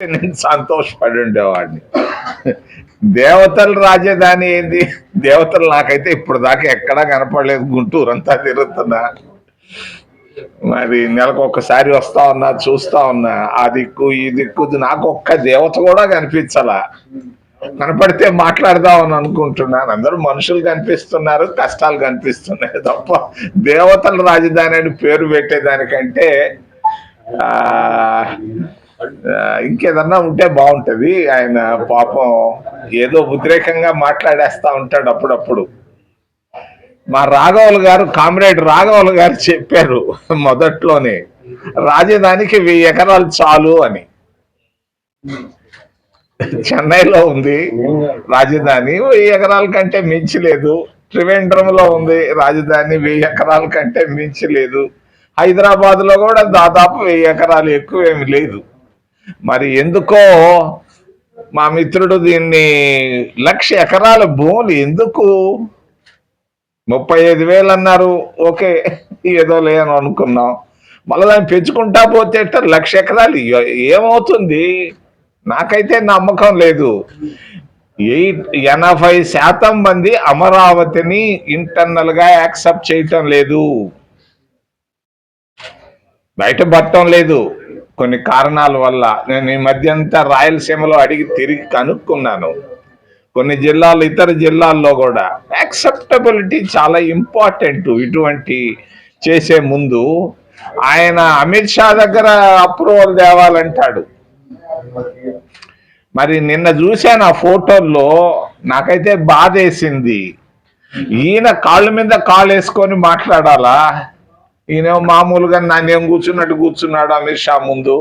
నేను సంతోషపడి ఉండేవాడిని. దేవతల రాజధాని ఏంది? దేవతలు నాకైతే ఇప్పుడు దాకా ఎక్కడా కనపడలేదు. గుంటూరు అంతా తిరుగుతున్నా. మరి నెలకు ఒక్కసారి వస్తా ఉన్నా చూస్తా ఉన్నా. ఆ దిక్కు ఈ దిక్కు నాకు ఒక్క దేవత కూడా కనిపించలా. కనపడితే మాట్లాడదామని అనుకుంటున్నాను. అందరూ మనుషులు కనిపిస్తున్నారు కష్టాలు కనిపిస్తున్నాయి తప్ప దేవతల రాజధాని అని పేరు పెట్టేదానికంటే ఆ, ఇంకేదన్నా ఉంటే బాగుంటుంది. ఆయన పాపం ఏదో ఉద్రేకంగా మాట్లాడేస్తా ఉంటాడు అప్పుడప్పుడు. మా రాఘవులు గారు కామ్రేడ్ రాఘవులు గారు చెప్పారు మొదట్లోనే రాజధానికి వెయ్యి ఎకరాలు చాలు అని. చెన్నైలో ఉంది రాజధాని వెయ్యి ఎకరాల కంటే మించి లేదు. త్రివేంద్రంలో ఉంది రాజధాని వెయ్యి ఎకరాల కంటే మించి లేదు. హైదరాబాద్లో కూడా దాదాపు వెయ్యి ఎకరాలు ఎక్కువ ఏమి లేదు. మరి ఎందుకో మా మిత్రుడు దీన్ని లక్ష ఎకరాల భూములు ఎందుకు? ముప్పై ఐదు వేలు అన్నారు. ఓకే ఏదో లేని అనుకున్నాం. మళ్ళీ దాన్ని పెంచుకుంటా పోతే లక్ష ఎకరాలు. ఏమవుతుంది? నాకైతే నమ్మకం లేదు. ఎయిట్ ఎనభై శాతం మంది అమరావతిని ఇంటర్నల్గా యాక్సెప్ట్ చేయటం లేదు. బయట పట్టడం లేదు. కొన్ని కారణాల వల్ల నేను ఈ మధ్య అంతా రాయలసీమలో అడిగి తిరిగి కనుక్కున్నాను. కొన్ని జిల్లాలు ఇతర జిల్లాల్లో కూడా యాక్సెప్టబిలిటీ చాలా ఇంపార్టెంట్ ఇటువంటి చేసే ముందు ఆయన అమిత్ షా దగ్గర అప్రూవల్ తేవాలంటాడు. మరి నిన్న చూశాను ఆ ఫోటోల్లో నాకైతే బాధేసింది. ఈయన కాళ్ళ మీద కాళ్ళు వేసుకొని మాట్లాడాలా? ఈయన మామూలుగా నాన్నేం కూర్చున్నట్టు కూర్చున్నాడు అమిత్ షా ముందు.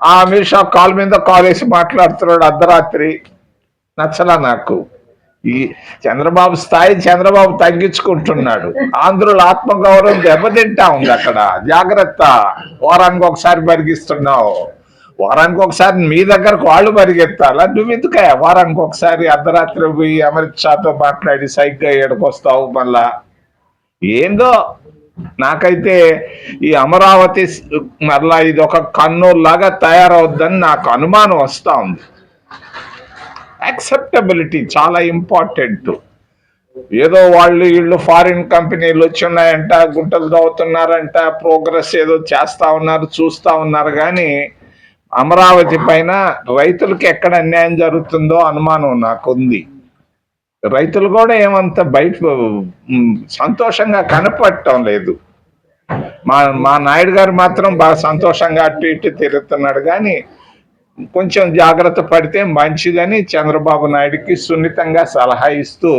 ఆ అమిత్ షా కాల్ మీద కాల్ వేసి మాట్లాడుతున్నాడు అర్ధరాత్రి. నచ్చలా నాకు. ఈ చంద్రబాబు స్థాయి చంద్రబాబు తగ్గించుకుంటున్నాడు. ఆంధ్రుల ఆత్మగౌరవం దెబ్బతింటా ఉంది అక్కడ. జాగ్రత్త. వారానికి ఒకసారి పరిగిస్తున్నావు వారానికి ఒకసారి మీ దగ్గరకు వాళ్ళు పరిగెత్తాలా? నువ్వు ఎందుకే వారానికి ఒకసారి అర్ధరాత్రి పోయి అమిత్ షాతో మాట్లాడి సైగ్గా ఏడుకొస్తావు మళ్ళా? ఏందో? నాకైతే ఈ అమరావతి మరలా ఇది ఒక కన్నూరు లాగా తయారవుద్దని నాకు అనుమానం వస్తూ ఉంది. యాక్సెప్టబిలిటీ చాలా ఇంపార్టెంట్ ఏదో వాళ్ళు వీళ్ళు ఫారిన్ కంపెనీలు వచ్చిన్నాయంట గుంటలు దవ్వుతున్నారంట ప్రోగ్రెస్ ఏదో చేస్తా ఉన్నారు చూస్తా ఉన్నారు కానీ అమరావతి పైన రైతులకు ఎక్కడ అన్యాయం జరుగుతుందో అనుమానం నాకు ఉంది రైతులు కూడా ఏమంత బయట సంతోషంగా కనపడటం లేదు. మా మా నాయుడు గారు మాత్రం బాగా సంతోషంగా అటు ఇటు తిరుగుతున్నాడు కానీ కొంచెం జాగ్రత్త పడితే మంచిదని చంద్రబాబు నాయుడుకి సున్నితంగా సలహా ఇస్తూ